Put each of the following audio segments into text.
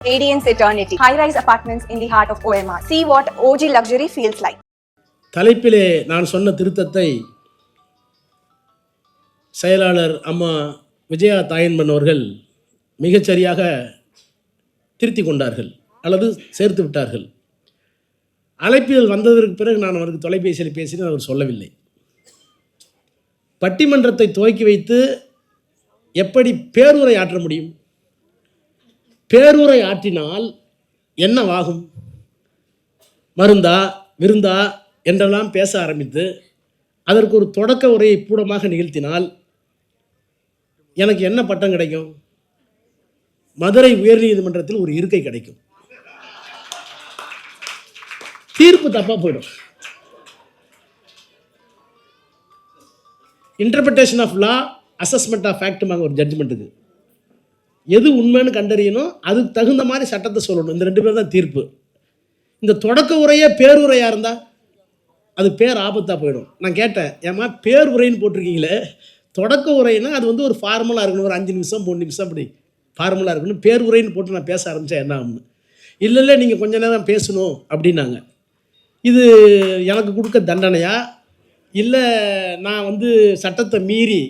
Radiance Eternity, high-rise apartments in the heart of OMR. See what OG luxury feels like. தலைப்பிலே நான் சொன்ன திருத்தத்தை செயலாளர் அம்மா விஜயா தாயன்பன் அவர்கள் மிகச்சரியாக திருத்தி கொண்டார்கள் அல்லது சேர்த்து விட்டார்கள் அழைப்பிதழ் வந்ததற்கு பிறகு நான் அவருக்கு தொலைபேசியில் பேசினேன் அவர் சொல்லவில்லை பட்டிமன்றத்தை துவக்கி வைத்து எப்படி பேருரை ஆற்ற முடியும் பேருரை ஆற்றினால் என்னவாகும்? மருந்தா விருந்தா என்றெல்லாம் பேச ஆரம்பித்து அதற்கு ஒரு தொடக்க உரையை பூடமாக நிகழ்த்தினால் எனக்கு என்ன பட்டம் கிடைக்கும்? மதுரை உயர்நீதிமன்றத்தில் ஒரு இருக்கை கிடைக்கும். தீர்ப்பு தப்பா போயிடும். Interpretation of law assessment of ஃபேக்ட்டுமாங்க ஒரு ஜட்ஜ்மெண்ட்டுக்கு எது உண்மைன்னு கண்டறியணும். அதுக்கு தகுந்த மாதிரி சட்டத்தை சொல்லணும். இந்த ரெண்டு பேர் தான் தீர்ப்பு. இந்த தொடக்க உரையே பேருரையாக இருந்தால் அது பேர் ஆபத்தாக போயிடும். நான் கேட்டேன் ஏம்மா பேர் உரைன்னு போட்டிருக்கீங்களே? தொடக்க உரைன்னா அது வந்து ஒரு ஃபார்முலா இருக்கணும். ஒரு அஞ்சு நிமிஷம் மூணு நிமிஷம் அப்படி ஃபார்முலா இருக்கணும். பேர் உரைன்னு போட்டு நான் பேச ஆரம்பித்தேன் என்ன ஆகும்னு. இல்லை இல்லை நீங்கள் கொஞ்ச நேரம் பேசணும் அப்படின்னாங்க. இது எனக்கு கொடுக்க தண்டனையா? இல்லை நான் வந்து சட்டத்தை மீறி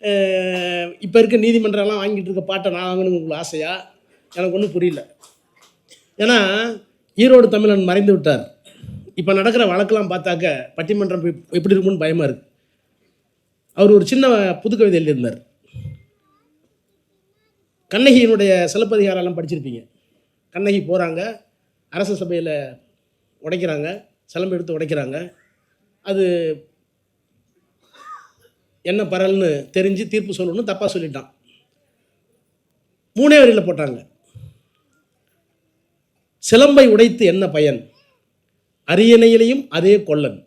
இப்போ இருக்க நீதிமன்றம்லாம் வாங்கிட்டு இருக்க பாட்டை நான் வாங்கணும் உங்களுக்கு ஆசையா? எனக்கு ஒன்றும் புரியல. ஏன்னா ஈரோடு தமிழன் மறைந்து விட்டார். இப்போ நடக்கிற வழக்கெல்லாம் பார்த்தாக்க பட்டிமன்றம் எப்படி இருக்கும்னு பயமாக இருக்கு. அவர் ஒரு சின்ன புது எழுதியிருந்தார். கண்ணகியினுடைய சிலப்பதிகாரம்லாம் படிச்சிருப்பீங்க. கண்ணகி போகிறாங்க அரச சபையில் உடைக்கிறாங்க சிலம்பு எடுத்து உடைக்கிறாங்க. அது என்ன பரல்னு தெரிஞ்சு தீர்ப்பு சொல்லணும்னு தப்பாக சொல்லிட்டான். மூணே வரியில் போட்டாங்க. சிலம்பை உடைத்து என்ன பயன்? அரியணையிலையும் அதே கொல்லன்.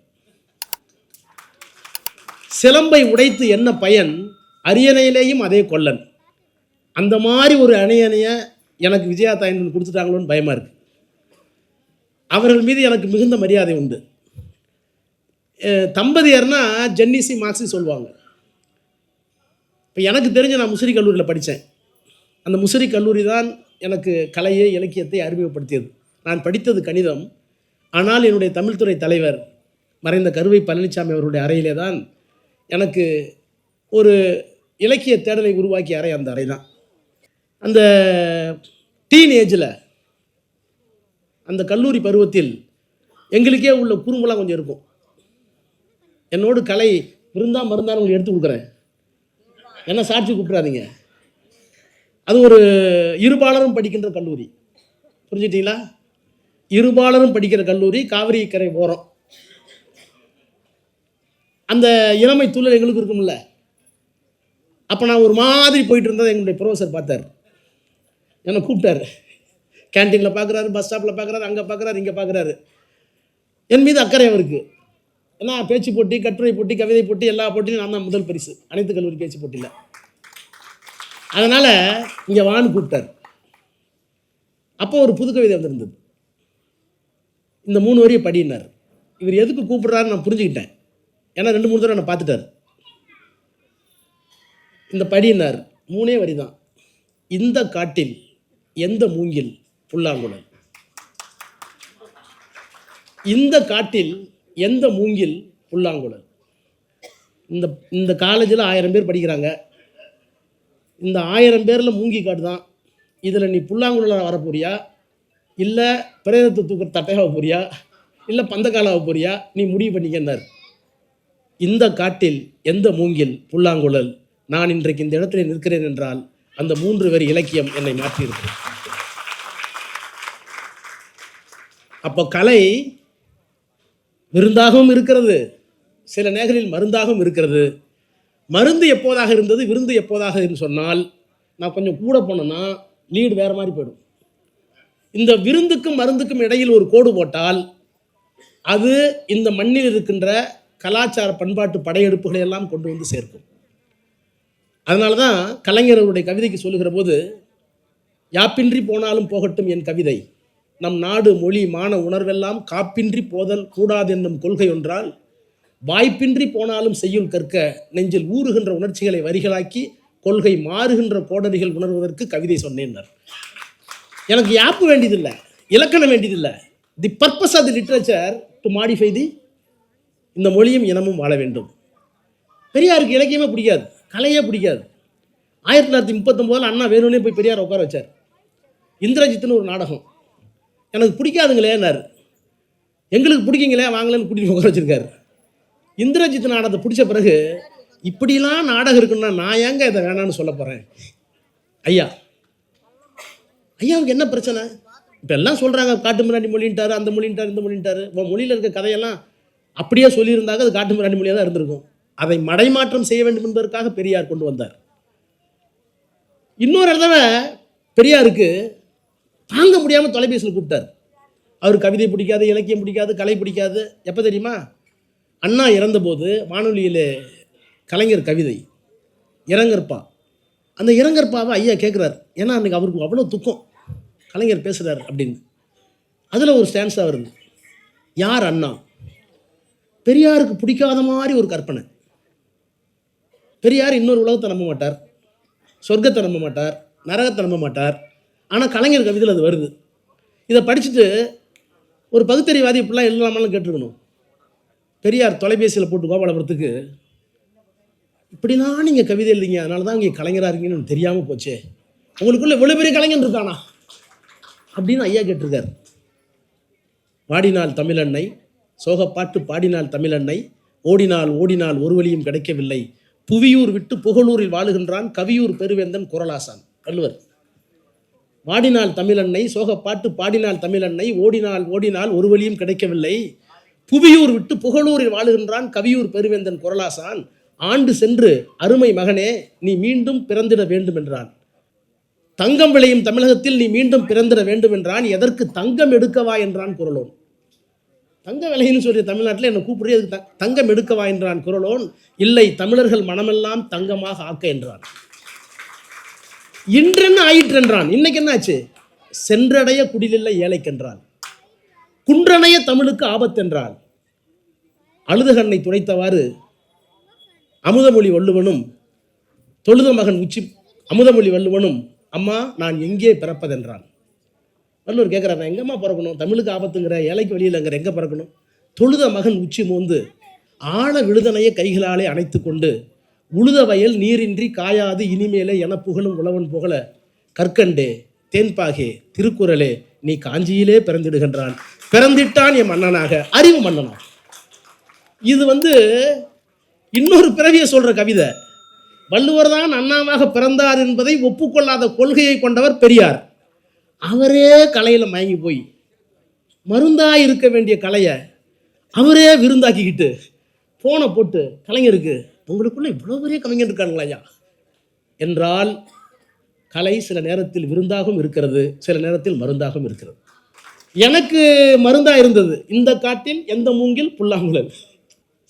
சிலம்பை உடைத்து என்ன பயன்? அரியணையிலேயும் அதே கொல்லன். அந்த மாதிரி ஒரு அணையணையை எனக்கு விஜயா தாயன் கொடுத்துட்டாங்களோன்னு பயமாக இருக்கு. அவர்கள் மீது எனக்கு மிகுந்த மரியாதை உண்டு. தம்பதியர்னா ஜென்னிசி மார்க்ஸி சொல்லுவாங்க. இப்போ எனக்கு தெரிஞ்ச நான் முசிறி கல்லூரியில் படித்தேன் அந்த முசிறி கல்லூரி தான் எனக்கு கலையை இலக்கியத்தை அறிமுகப்படுத்தியது. நான் படித்தது கணிதம். ஆனால் என்னுடைய தமிழ்துறை தலைவர் மறைந்த கருவை பழனிசாமி அவருடைய அறையிலே தான் எனக்கு ஒரு இலக்கிய தேடலை உருவாக்கிய அறை அந்த அறை தான். அந்த டீன் ஏஜில் அந்த கல்லூரி பருவத்தில் எங்களுக்கே உள்ள குறும்பெல்லாம் கொஞ்சம் இருக்கும். என்னோடு கலை விருந்தா மருந்தான்னு உங்களுக்கு எடுத்து கொடுக்குறேன். என்ன சாட்சி கூப்பிட்றாதீங்க அது ஒரு இருபாலரும் படிக்கின்ற கல்லூரி. புரிஞ்சுட்டீங்களா? இருபாலரும் படிக்கிற கல்லூரி காவிரி கரை ஓரம். அந்த இளமை தூழல் எங்களுக்கு இருக்கும்ல. அப்போ நான் ஒரு மாதிரி போயிட்டு இருந்ததை எங்களுடைய ப்ரொஃபஸர் பார்த்தார். என்னை கூப்பிட்டாரு. கேன்டீனில் பார்க்குறாரு பஸ் ஸ்டாப்பில் பார்க்குறாரு அங்கே பார்க்குறாரு இங்கே பார்க்குறாரு என் மீது அக்கறை அவருக்கு. ஏன்னா பேச்சு போட்டி கட்டுரை போட்டி கவிதை போட்டி எல்லா போட்டியும் நான் தான் முதல் பரிசு. அனைத்து கல்லூரி பேச்சு போட்டியில். அதனால் இங்கே வான்னு கூப்பிட்டார். அப்போ ஒரு புது கவிதை வந்திருந்தது. இந்த மூணு வரியை படினார். இவர் எதுக்கு கூப்பிட்றாருன்னு நான் புரிஞ்சுக்கிட்டேன். ஏன்னா ரெண்டு மூணு தடவை நான் பார்த்துட்டார். இந்த படினார் மூணே வரி தான். இந்த காட்டில் எந்த மூங்கில் புல்லாங்குழல்? இந்த காட்டில் எந்த மூங்கில் புல்லாங்குழல்? இந்த இந்த காலேஜில் ஆயிரம் பேர் படிக்கிறாங்க. இந்த ஆயிரம் பேரில் மூங்கி காட்டு தான் இதில் நீ புல்லாங்குழலாக வரப்போறியா? இல்லை பிரேதத்தை தூக்க தட்டையாக போறியா? இல்லை பந்தக்காலாக போறியா? நீ முடிவு பண்ணிக்கன்னார் இந்த காட்டில் எந்த மூங்கில் புல்லாங்குழல் நான் இன்றைக்கு இந்த இடத்துல நிற்கிறேன் என்றால் அந்த மூன்று பேர் இலக்கியம் என்னை மாற்றியிருக்கிறேன் அப்போ கலை விருந்தாகவும் இருக்கிறது. சில நேரங்களில் மருந்தாகவும் இருக்கிறது. மருந்து எப்போதாக இருந்தது விருந்து எப்போதாக சொன்னால் நான் கொஞ்சம் கூட போனேன்னா லீடு வேறு மாதிரி போயிடும். இந்த விருந்துக்கும் மருந்துக்கும் இடையில் ஒரு கோடு போட்டால் அது இந்த மண்ணில் இருக்கின்ற கலாச்சார பண்பாட்டு படையெடுப்புகளை எல்லாம் கொண்டு வந்து சேர்க்கும். அதனால தான் கலைஞர் அவருடைய கவிதைக்கு சொல்லுகிற போது யாப்பின்றி போனாலும் போகட்டும் என் கவிதை. நம் நாடு மொழி மான உணர்வெல்லாம் காப்பின்றி போதல் கூடாது என்னும் கொள்கை ஒன்றால் வாய்ப்பின்றி போனாலும் செய்யுள் கற்க நெஞ்சில் ஊறுகின்ற உணர்ச்சிகளை வரிகளாக்கி கொள்கை மாறுகின்ற கோடரிகள் உணர்வதற்கு கவிதை சொன்னேன்னர். எனக்கு யாப்பு வேண்டியதில்லை இலக்கணம் வேண்டியதில்லை. The purpose of the literature to modify the இந்த மொழியும் இனமும் வாழ வேண்டும். பெரியாருக்கு இலக்கியமே பிடிக்காது கலையே பிடிக்காது. ஆயிரத்தி தொள்ளாயிரத்தி முப்பத்தொம்போதில் அண்ணா வேணும்னே போய் பெரியார் உட்கார வச்சார். இந்திரஜித்துன்னு ஒரு நாடகம். எனக்கு பிடிக்காதுங்களேன்னாரு எங்களுக்கு பிடிக்குங்களே வாங்கலன்னு கூட்டிட்டு உட்கார வச்சுருக்காரு. இந்திரஜித் நாடகத்தை பிடிச்ச பிறகு இப்படிலாம் நாடகம் இருக்குன்னா நான் ஏங்க இதை வேணான்னு சொல்ல போகிறேன் ஐயா ஐயாவுக்கு என்ன பிரச்சனை? இப்போ எல்லாம் சொல்கிறாங்க காட்டு மிராண்டி மொழின்ட்டார் அந்த மொழின்ட்டார் இந்த மொழின்ட்டார். உன் மொழியில் இருக்க கதையெல்லாம் அப்படியே சொல்லியிருந்தாங்க அது காட்டு மிராண்டி மொழியாக தான் இருந்திருக்கும். அதை மடைமாற்றம் செய்ய வேண்டும் என்பதற்காக பெரியார் கொண்டு வந்தார். இன்னொரு தடவை பெரியாருக்கு தாங்க முடியாமல் தொலைபேசியில் கூப்பிட்டார். அவர் கவிதை பிடிக்காது இலக்கியம் பிடிக்காது கலை பிடிக்காது. எப்போ தெரியுமா? அண்ணா இறந்தபோது வானொலியில் கலைஞர் கவிதை இறங்கற்பா. அந்த இறங்கற்பாவை ஐயா கேட்குறாரு ஏன்னா அன்றைக்கி அவருக்கு அவ்வளோ துக்கம். கலைஞர் பேசுகிறார் அப்படின்னு. அதில் ஒரு ஸ்டான்ஸாக வருது. யார் அண்ணா? பெரியாருக்கு பிடிக்காத மாதிரி ஒரு கற்பனை. பெரியார் இன்னொரு உலகத்தை நம்ப மாட்டார். சொர்க்கத்தை நம்ப மாட்டார். நரகத்தை நம்ப மாட்டார். ஆனால் கலைஞர் கவிதையில் அது வருது. இதை படிச்சுட்டு ஒரு பகுத்தறிவாதி இப்படிலாம் இல்லாமலும் கேட்டிருக்கணும். பெரியார் தொலைபேசியில் போட்டு கோபாலபுரத்துக்கு இப்படிலாம் நீங்கள் கவிதை எழுதிங்க அதனால தான் இங்கே கலைஞராக இருக்கீங்கன்னு தெரியாமல் போச்சே. உங்களுக்குள்ள இவ்வளோ பெரிய கலைஞன் இருக்கானா? அப்படின்னு ஐயா கேட்டிருக்கார். பாடினால் தமிழன்னை சோகப்பாட்டு பாடினால் தமிழன்னை ஓடினால் ஓடினால் ஒரு வழியும் கிடைக்கவில்லை. புவியூர் விட்டு புகழூரில் வாழுகின்றான் கவியூர் பெருவேந்தன் குரலாசான். வள்ளுவர் வாடினால் தமிழன்னை சோகப்பாட்டு பாடினாள் தமிழன்னை ஓடினால் ஓடினால் ஒரு வழியும் கிடைக்கவில்லை. புவியூர் விட்டு புகழூரில் வாழுகின்றான் கவியூர் பெருவேந்தன் குரலாசான். ஆண்டு சென்று அருமை மகனே நீ மீண்டும் பிறந்திட வேண்டும் என்றான் தங்கம் விளையும் தமிழகத்தில் நீ மீண்டும் பிறந்திட வேண்டும் என்றான் எதற்கு தங்கம் எடுக்கவா என்றான் குரலோன். தங்க விலைன்னு சொல்லி தமிழ்நாட்டில் என்னை கூப்பிடுறது அதுக்கு த- தங்கம் எடுக்கவா என்றான் குரலோன். இல்லை தமிழர்கள் மனமெல்லாம் தங்கமாக ஆக்க என்றான். இன்றென்ன ஆயிற்றென்றான்? இன்னைக்கு என்னாச்சு? சென்றடைய குடிலில்ல ஏழைக்கென்றான். குன்றனைய தமிழுக்கு ஆபத்தென்றான். அழுதகண்ணை துடைத்தவாறு அமுதமொழி வள்ளுவனும் தொழுத மகன் உச்சி அமுதமொழி வள்ளுவனும் அம்மா நான் எங்கே பிறப்பதென்றான்? வள்ளுவர் கேட்குறாரு நான் எங்கம்மா பிறக்கணும்? தமிழுக்கு ஆபத்துங்கிற ஏழைக்கு வெளியிலங்கிற எங்கே பிறக்கணும்? தொழுத மகன் உச்சி மோந்து ஆழ விழுதனைய கைகளாலே அணைத்து கொண்டு உழுத வயல் நீரின்றி காயாது இனிமேலே என புகழும் உழவன் புகழ. கற்கண்டே தேன்பாகே திருக்குறளே நீ காஞ்சியிலே பிறந்திடுகின்றான். பிறந்திட்டான் என் மன்னனாக. அறிவு மன்னனாக இது வந்து இன்னொரு பிறவியை சொல்கிற கவிதை. வள்ளுவர் தான் அண்ணாவாக பிறந்தார் என்பதை ஒப்புக்கொள்ளாத கொள்கையை கொண்டவர் பெரியார். அவரே கலையில் மயங்கி போய் மருந்தாக இருக்க வேண்டிய கலையை அவரே விருந்தாக்கிக்கிட்டு போனை போட்டு கலைஞருக்கு உங்களுக்குள்ளே இவ்வளோ பெரிய கவிஞர் இருக்காங்களா ஐயா? என்றால் கலை சில நேரத்தில் விருந்தாகவும் இருக்கிறது சில நேரத்தில் மருந்தாகவும் இருக்கிறது. எனக்கு மருந்தாக இருந்தது. இந்த காட்டில் எந்த மூங்கில்? புல்லாங்குழல்.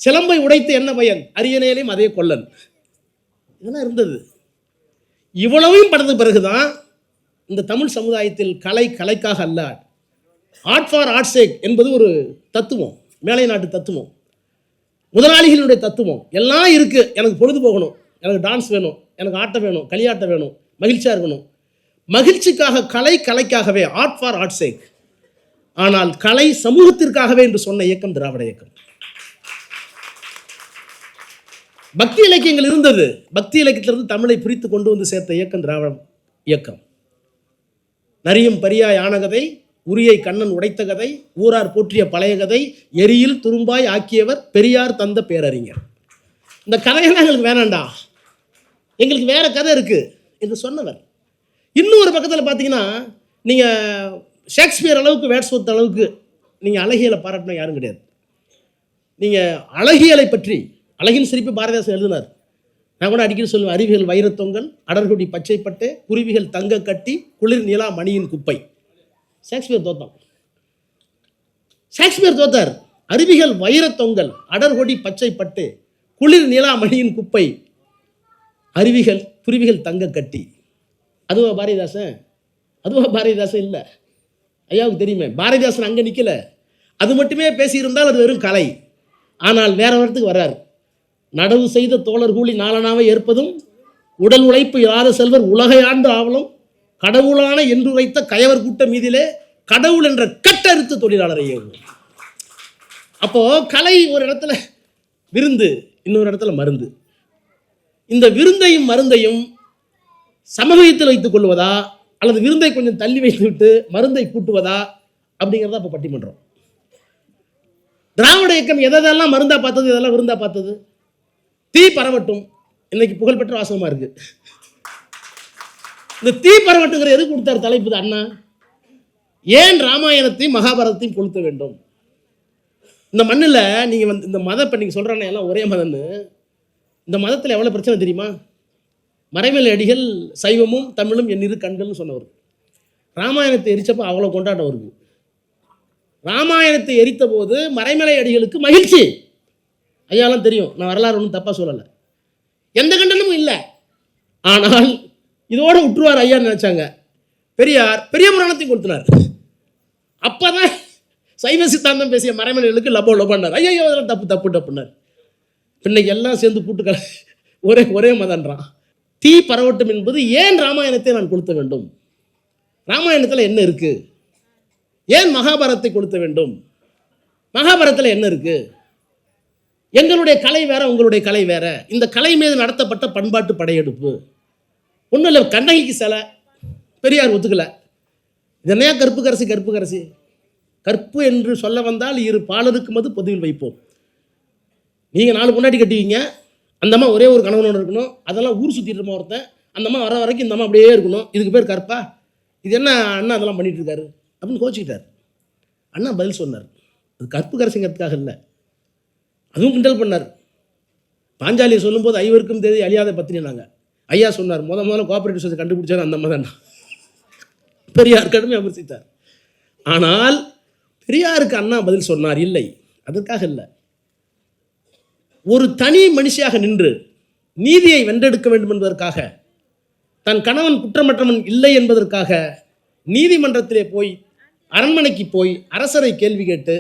சிலம்பை உடைத்து என்ன பயன்? அரியணையிலையும் அதே கொல்லன் இதெல்லாம் இருந்தது. இவ்வளவையும் படத்த பிறகுதான் இந்த தமிழ் சமுதாயத்தில் கலை கலைக்காக அல்ல. ஆர்ட் ஃபார் ஆர்ட் சேக் என்பது ஒரு தத்துவம். மேலை நாட்டு தத்துவம். முதலாளிகளுடைய தத்துவம். எல்லாம் இருக்குது எனக்கு பொழுது போகணும். எனக்கு டான்ஸ் வேணும். எனக்கு ஆட்டம் வேணும். களியாட்டம் வேணும். மகிழ்ச்சியாக இருக்கணும். மகிழ்ச்சிக்காக கலை கலைக்காகவே ஆர்ட் ஃபார் ஆர்ட் சேக் ஆனால் கலை சமூகத்திற்காகவே என்று சொன்ன இயக்கம் திராவிட இயக்கம். பக்தி இலக்கியங்கள் இருந்தது. பக்தி இலக்கியத்திலிருந்து தமிழை பிரித்து கொண்டு வந்து சேர்த்த இயக்கம் திராவிடம் இயக்கம். நரியும் பரியாய் ஆனகதை உரியை கண்ணன் உடைத்த கதை ஊரார் போற்றிய பழைய கதை எரியில் துரும்பாய் ஆக்கியவர் பெரியார் தந்த பேரறிஞர். இந்த கதையெல்லாம் எங்களுக்கு வேணாண்டா. எங்களுக்கு வேற கதை இருக்கு என்று சொன்னவர். இன்னொரு பக்கத்தில் பார்த்தீங்கன்னா நீங்கள் ஷேக்ஸ்பியர் அளவுக்கு வேட்ஸ்வத் அளவுக்கு நீங்கள் அழகியலை பாராட்டின யாரும் கிடையாது. நீங்கள் அழகியலை பற்றி அழகின் சிரிப்பு பாரதிதாசன் எழுதினார். நான் கூட அடிக்கடி சொல்லுவேன் அறிவியல் வைரத்தொங்கல் அடர்குடி பச்சைப்பட்டு குருவிகள் தங்க கட்டி குளிர் நிலா மணியின் குப்பை. ஷேக்ஸ்பியர் தோத்தான் ஷேக்ஸ்பியர் தோத்தார் அருவிகள் வைரத்தொங்கல் அடர்கொடி பச்சைப்பட்டு குளிர் நீலாமணியின் குப்பை அருவிகள் குருவிகள் தங்க கட்டி. அதுவா பாரதிதாசன்? அதுவா பாரதிதாசன் இல்லை. ஐயாவுக்கு தெரியுமே பாரதிதாசன் அங்கே நிற்கல அது மட்டுமே பேசியிருந்தால் அது வெறும் கலை. ஆனால் வேற வரத்துக்கு வர்றார். நடவு செய்த தோழர் கூலி நாளனாவை ஏற்பதும் உடல் உழைப்பு இல்லாத செல்வர் உலகை ஆண்டு ஆவலும் கடவுளான என்று உரைத்த கயவர் கூட்ட மீதிலே கடவுள் என்ற கட்டறுத்து தொழிலாளரை இயங்கும் அப்போ கலை ஒரு இடத்துல விருந்து இன்னொரு இடத்துல மருந்து. இந்த விருந்தையும் மருந்தையும் சமவயத்தில் வைத்துக் கொள்வதா அல்லது விருந்தை கொஞ்சம் தள்ளி வைத்துவிட்டு மருந்தை கூட்டுவதா அப்படிங்கிறத இப்போ பட்டிமன்றம். திராவிட இயக்கம் எதெல்லாம் மருந்தா பார்த்தது இதெல்லாம் விருந்தா பார்த்தது? தீ பரவட்டும். இன்னைக்கு புகழ்பெற்ற வாசகமாக இருக்குது இந்த தீ பரவட்டுங்கிற எது கொடுத்தார் தலைப்பு அண்ணா? ஏன் ராமாயணத்தையும் மகாபாரதத்தையும் கொளுத்த வேண்டும்? இந்த மண்ணில் நீங்கள் வந்து இந்த மதம் இப்போ நீங்கள் சொல்கிறானே எல்லாம் ஒரே மதம்னு. இந்த மதத்தில் எவ்வளோ பிரச்சனை தெரியுமா? மறைமலை அடிகள் சைவமும் தமிழும் என் இரு கண்கள்னு சொன்னவர். ராமாயணத்தை எரிச்சப்போ அவ்வளோ கொண்டாட்டம் வருது ராமாயணத்தை எரித்த போது மறைமலை அடிகளுக்கு மகிழ்ச்சி. ஐயாலாம் தெரியும் நான் வரலாறு ஒன்றும் தப்பாக சொல்லலை. எந்த கண்டனமும் இல்லை. ஆனால் இதோட விட்டுருவார் ஐயான்னு நினச்சாங்க. பெரியார் பெரிய புராணத்தையும் கொடுத்தினார் அப்பதான் சைவ சித்தாந்தம் பேசிய மறைமலைகளுக்கு லபோ லபோன்னார் ஐயோ அதெல்லாம் தப்பு தப்பு தப்புனார் இன்னைக்கு எல்லாம் சேர்ந்து கூட்டுக்கல ஒரே ஒரே மதன்றான். தீ பரவட்டும் என்பது ஏன் ராமாயணத்தை நான் கொளுத்த வேண்டும்? ராமாயணத்தில் என்ன இருக்கு? ஏன் மகாபாரத்தை கொளுத்த வேண்டும்? மகாபாரத்தில் என்ன இருக்கு? எங்களுடைய கலை வேற உங்களுடைய கலை வேற. இந்த கலை மீது நடத்தப்பட்ட பண்பாட்டு படையெடுப்பு. ஒன்றும் இல்லை கண்ணகிக்கு சிலை. பெரியார் ஒத்துக்கலை. இதனையா என்னையா கருப்பு கரசி கருப்பு கரசி? கற்பு என்று சொல்ல வந்தால் இரு பாலருக்கும் அது பொதுவில் வைப்போம். நீங்கள் நாலு பொண்டாட்டி கட்டுவீங்க அந்தம்மா ஒரே ஒரு கணவனோட இருக்கணும். அதெல்லாம் ஊர் சுற்றிட்டு இருமா ஒருத்தன். அந்தம்மா வர வரைக்கும் இந்தம்மா அப்படியே இருக்கணும். இதுக்கு பேர் கற்பா இது என்ன அண்ணா அதெல்லாம் பண்ணிகிட்டு இருக்காரு? அப்படின்னு கோச்சிக்கிட்டார். அண்ணா பதில் சொன்னார். அது கற்பு கரசிங்கிறதுக்காக இல்லை. அதுவும் கிண்டல் பண்ணார். பாஞ்சாலியை சொல்லும்போது ஐவருக்கும் தேதி அழியாத பத்தினாங்க ஐயா சொன்னார் முத முதல்ல கோஆபரேட்டிவ் சொசைட்டி கண்டுபிடிச்சாரு அந்த மாதிரி தான் பெரியார் கடுமை விமர்சித்தார். ஆனால் பெரியாருக்கு அண்ணா பதில் சொன்னார் இல்லை அதற்காக இல்லை. ஒரு தனி மனுஷியாக நின்று நீதியை வென்றெடுக்க வேண்டும் என்பதற்காக தன் கணவன் குற்றமற்றவன் இல்லை என்பதற்காக நீதிமன்றத்திலே போய் அரண்மனைக்கு போய் அரசரை கேள்வி கேட்டு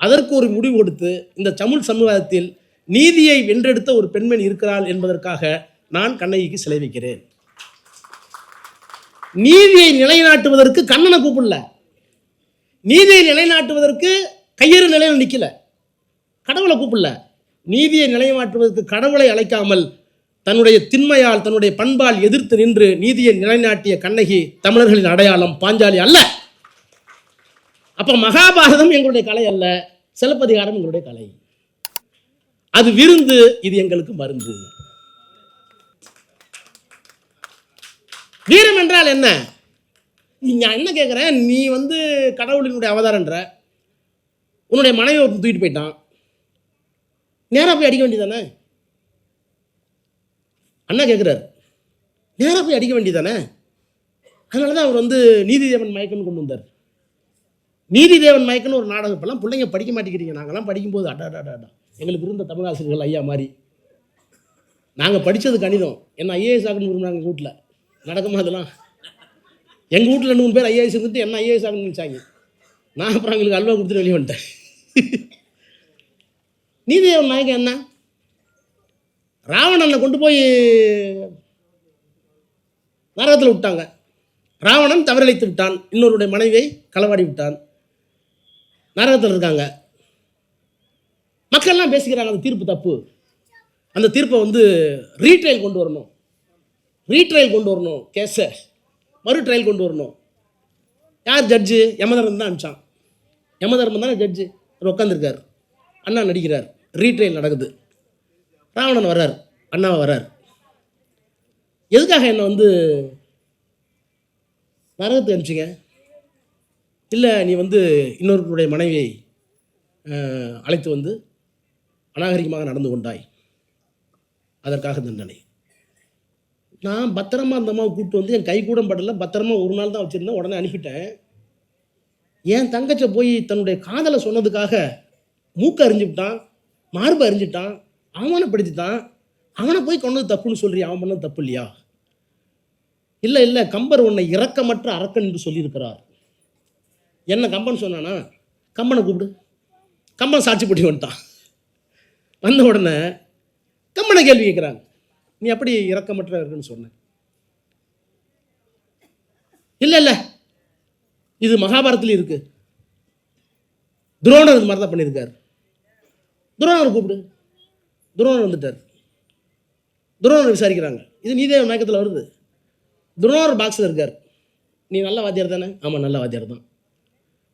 அதற்கு ஒரு முடிவு கொடுத்து இந்த தமிழ் சமுதாயத்தில் நீதியை வென்றெடுத்த ஒரு பெண்மணி இருக்கிறாள் என்பதற்காக நான் கண்ணகிக்கு சிலை வைக்கிறேன். நீதியை நிலைநாட்டுவதற்கு கண்ணனை கூப்பிடல. நீதியை நிலைநாட்டுவதற்கு கையறு நிலையில் நிற்கல கடவுளை கூப்பிடல. நீதியை நிலைநாட்டுவதற்கு கடவுளை அழைக்காமல் தன்னுடைய திண்மையால் தன்னுடைய பண்பால் எதிர்த்து நின்று நீதியை நிலைநாட்டிய கண்ணகி தமிழர்களின் அடையாளம் பாஞ்சாலி அல்ல. அப்ப மகாபாரதம் எங்களுடைய கலை அல்ல. சிலப்பதிகாரம் எங்களுடைய கலை. அது விருந்து இது எங்களுக்கு மருந்து. வீரம் என்றால் என்ன? நீ நான் என்ன கேட்குறேன் நீ வந்து கடவுளினுடைய அவதாரன்ற உன்னுடைய மனைவி ஒருத்தன் தூக்கிட்டு போயிட்டான். நேராக போய் அடிக்க வேண்டியதானே அண்ணா கேட்குறாரு நேராக போய் அடிக்க வேண்டியதானே அதனால தான் அவர் வந்து நீதிதேவன் மயக்கம்னு கொண்டு வந்தார். நீதிதேவன் மயக்கம்னு ஒரு நாடகம் இப்போல்லாம் பிள்ளைங்க படிக்க மாட்டேங்கிறீங்க. நாங்கள்லாம் படிக்கும்போது அடா அடா எங்களுக்கு இருந்த தமிழாசிரியர்கள் ஐயா மாதிரி. நாங்கள் படித்தது கணிதம். என்ன ஐஏஎஸ் ஆகணும்னு விரும்புகிறாங்க எங்கள் வீட்டில் நடக்குமா அதெல்லாம்? எங்கள் வீட்டில் ரெண்டு மூணு பேர் ஐஏஎஸ் இருந்துட்டு என்ன ஐஏஎஸ் ஆகணும்னு நினச்சாங்க. நான் அப்புறம் எங்களுக்கு அல்வா கொடுத்துட்டு வெளியே வந்துட்டேன். நீதிதேவன் நாயகம் என்ன? ராவணனை கொண்டு போய் நரகத்தில் விட்டாங்க. ராவணன் தவறிழைத்து விட்டான். இன்னொருடைய மனைவியை களவாடி விட்டான். நரகத்தில் இருக்காங்க. மக்கள்லாம் பேசிக்கிறாங்க அந்த தீர்ப்பு தப்பு. அந்த தீர்ப்பை வந்து ரீட்டைல் கொண்டு வரணும். ரீட்ரையல் கொண்டு வரணும் கேஸை மறு ட்ரையல் கொண்டு வரணும். யார் ஜட்ஜு யமதர்மன் தான் அனுப்பிச்சான். யமதர்மன் தானே ஜட்ஜு அவர் உட்காந்துருக்கார் அண்ணா நடிக்கிறார். ரீட்ரையல் நடக்குது. ராவணன் வர்றார். அண்ணாவை வர்றார். எதுக்காக என்னை வந்து நரகத்துக்கு அனுப்பிச்சிங்க? இல்லை நீ வந்து இன்னொருவருடைய மனைவியை அழைத்து வந்து அநாகரிகமாக நடந்து கொண்டாய். அதற்காக தண்டனை. நான் பத்திரமா அந்த அம்மாவை கூப்பிட்டு வந்து என் கை கூட படல பத்திரமா ஒரு நாள் தான் வச்சுருந்தேன் உடனே அனுப்பிட்டேன். என் தங்கச்சை போய் தன்னுடைய காதலை சொன்னதுக்காக மூக்க அறிஞ்சுட்டான் மார்பு அறிஞ்சிட்டான் அவமானப்படுத்திட்டான். அவனை போய் கொண்டது தப்புன்னு சொல்றியா அவன் பண்ணது தப்பு இல்லையா? இல்லை இல்லை கம்பர் உன்னை இரக்கமற்ற அரக்கன் என்று சொல்லியிருக்கிறார். என்ன கம்பன் சொன்னானா கம்பனை கூப்பிடு. கம்பன் சாட்சி போட்டி வந்துட்டான். வந்த உடனே கம்பனை கேள்வி கேட்குறாங்க. நீ எப்படி இரக்கமற்ற இருக்குன்னு சொன்ன. இல்லை இல்லை. இது மகாபாரத்தில் இருக்கு. துரோணர் இது மாதிரி தான் பண்ணியிருக்கார். துரோணர் கூப்பிடு. துரோணர் வந்துட்டார். துரோணர் விசாரிக்கிறாங்க. இது நீதே மயக்கத்தில் வருது. துரோணர் பாக்ஸில் இருக்கார். நீ நல்ல வாத்தியார் தானே? ஆமாம் நல்ல வாத்தியார் தான்.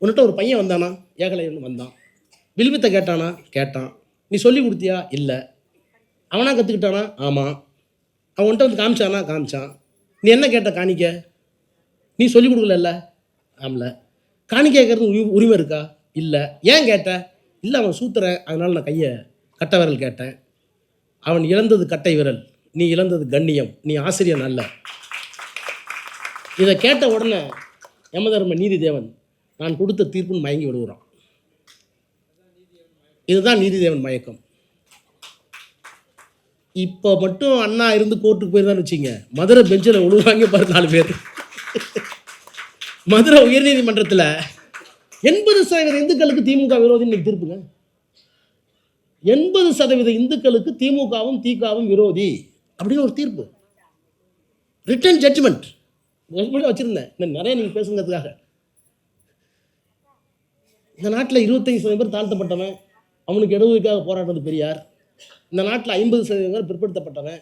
உன்கிட்ட ஒரு பையன் வந்தானா? ஏகலைன்னு வந்தான். வில்வித்தை கேட்டானா? கேட்டான். நீ சொல்லி கொடுத்தியா? இல்லை. அவனாக கற்றுக்கிட்டானா ஆமாம் அவன்கிட்ட வந்து காமிச்சானா? காமிச்சான். நீ என்ன கேட்ட காணிக்க? நீ சொல்லிக் கொடுக்கல ஆமல காணி கேட்கறது உரிமை இருக்கா? இல்லை. ஏன் கேட்ட? இல்லை அவன் சூத்துறேன். அதனால் நான் கையை கட்டை விரல் கேட்டேன். அவன் இழந்தது கட்டை விரல். நீ இழந்தது கண்ணியம். நீ ஆசிரியர் அல்ல. இதை கேட்ட உடனே யமதர்ம நீதி தேவன் நான் கொடுத்த தீர்ப்புன்னு மயங்கி விடுகிறான் இதுதான் நீதிதேவன் மயக்கம். இப்போ மட்டும் அண்ணா இருந்து கோர்ட்டுக்கு போயிருந்தான்னு வச்சுங்க. மதுரை பெஞ்சில் விழுவாங்க பாரு நாலு பேர். மதுரை உயர்நீதிமன்றத்தில் எண்பது சதவீத இந்துக்களுக்கு திமுக விரோதி இன்னைக்கு தீர்ப்புங்க. எண்பது சதவீத இந்துக்களுக்கு திமுகவும் திகாவும் விரோதி. அப்படின்னு ஒரு தீர்ப்பு. ரிட்டன் ஜட்ஜ்மெண்ட் வச்சுருந்தேன். இன்னும் நிறைய நீங்கள் பேசுங்கிறதுக்காக இந்த நாட்டில் இருபத்தஞ்சு சதவீதம் பேர் தாழ்த்தப்பட்டவன். அவனுக்கு இடஒதுக்காக போராடுறது பெரியார். இந்த நாட்டில் ஐம்பது சதவீதம் பேர் பிற்படுத்தப்பட்டவன்.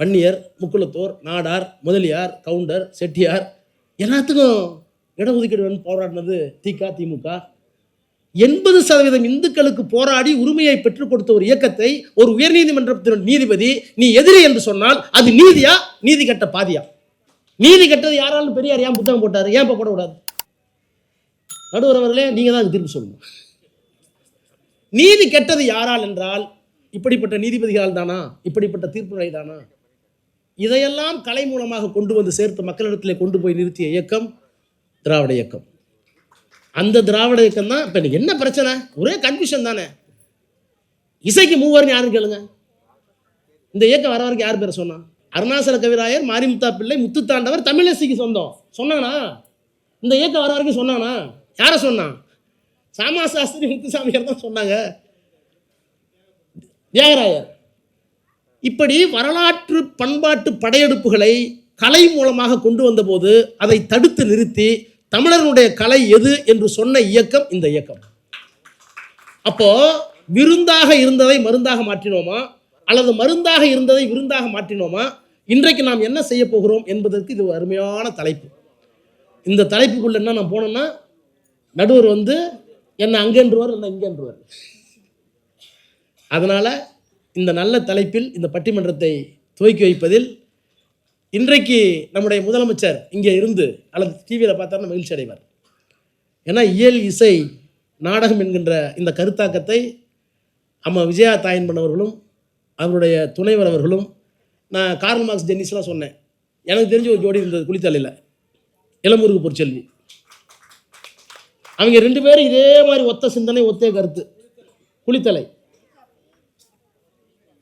வன்னியர் முக்குளத்தோர் நாடார் முதலியார் கவுண்டர் செட்டியார். எல்லாத்துக்கும் இடஒதுக்கீடு வேணும் போராடினது திக திமுக எண்பது சதவீதம் இந்துக்களுக்கு போராடி உரிமையை பெற்றுக் கொடுத்த ஒரு இயக்கத்தை ஒரு உயர்நீதிமன்றத்தின் நீதிபதி நீ எதிரி என்று சொன்னால் அது நீதியா? நீதி கட்ட பாதியா? நீதி கட்டது யாராலும் பெரியார் ஏன் புத்தகம் போட்டாரு? ஏன் இப்போ போடக்கூடாது? நடுவர் அவர்களே நீங்க தான் தீர்ப்பு சொல்லணும். நீதி கெட்டது யாரால் என்றால் இப்படிப்பட்ட நீதிபதிகள் தானா? இப்படிப்பட்ட தீர்ப்புகளை தானா? இதையெல்லாம் கலை மூலமாக கொண்டு வந்து சேர்த்து மக்களிடத்தில் கொண்டு போய் நிறுத்திய இயக்கம் திராவிட இயக்கம். அந்த திராவிட இயக்கம் தான் இப்போ என்ன பிரச்சனை? ஒரே கன்ஃபியூஷன் தானே. இசைக்கு மூவர்னு யாரும் கேளுங்க? இந்த இயக்கம் வர வரைக்கும் யார் பேரை சொன்னான் அருணாசல கவிராயர் மாரிமுத்தா பிள்ளை முத்துத்தாண்டவர் தமிழிசைக்கு சொந்தம். சொன்னானா? இந்த இயக்கம் வர வரைக்கும் சொன்னானா? யாரை சொன்னான் சாமா சாஸ்திரி முத்துசாமியார் தான் சொன்னாங்க. தியாகராயர் இப்படி வரலாற்று பண்பாட்டு படையெடுப்புகளை கலை மூலமாக கொண்டு வந்தபோது அதை தடுத்து நிறுத்தி தமிழர்களுடைய கலை எது என்று சொன்ன இயக்கம் இந்த இயக்கம். அப்போ விருந்தாக இருந்ததை மருந்தாக மாற்றினோமா? அல்லது மருந்தாக இருந்ததை விருந்தாக மாற்றினோமா? இன்றைக்கு நாம் என்ன செய்ய போகிறோம் என்பதற்கு இது அருமையான தலைப்பு. இந்த தலைப்புக்குள்ள என்ன நான் போனோம்னா நடுவர் வந்து என்ன அங்கேன்றுவார் என்ன இங்கேன்றுவார்? அதனால் இந்த நல்ல தலைப்பில் இந்த பட்டிமன்றத்தை துவக்கி வைப்பதில் இன்றைக்கு நம்முடைய முதலமைச்சர் இங்கே இருந்து அல்லது டிவியில் பார்த்தாருன்னா மகிழ்ச்சி அடைவார். ஏன்னா இயல் இசை நாடகம் என்கின்ற இந்த கருத்தாக்கத்தை அம்மா விஜயா தாயன் பண்ணவர்களும் அவருடைய துணைவர் அவர்களும் நான் கார்ல் மார்க்ஸ் ஜென்னிஸ்லாம் சொன்னேன். எனக்கு தெரிஞ்ச ஒரு ஜோடி இருந்தது குளித்தலையில். இளமுருகு பொற்செல்வி. அவங்க ரெண்டு பேரும் இதே மாதிரி ஒத்த சிந்தனை ஒத்தே கருத்து. குளித்தலை.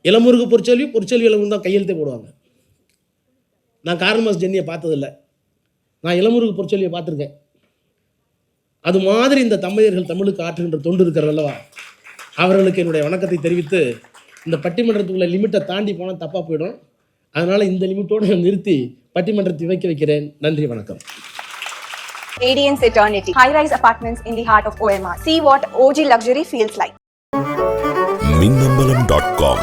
இளமுருகு பொற்செல்வி பொற்செல்வி இளமுருகு தான் கையெழுத்தே போடுவாங்க. நான் கார்மஸ் ஜென்னியை பார்த்ததில்ல. நான் இளமுருகு பொற்செல்வியை பார்த்துருக்கேன். அது மாதிரி இந்த தம்பதியர்கள் தமிழுக்கு ஆற்றுகின்ற தொண்டு இருக்கிறது அல்லவா? அவர்களுக்கு என்னுடைய வணக்கத்தை தெரிவித்து இந்த பட்டிமன்றத்துக்குள்ள லிமிட்டை தாண்டி போனால் தப்பாக போயிடும். அதனால் இந்த லிமிட்டோடு நான் நிறுத்தி பட்டிமன்றத்தை வைக்க வைக்கிறேன். நன்றி வணக்கம். Radiance Eternity. High rise apartments in the heart of OMR. See what OG luxury feels like. Com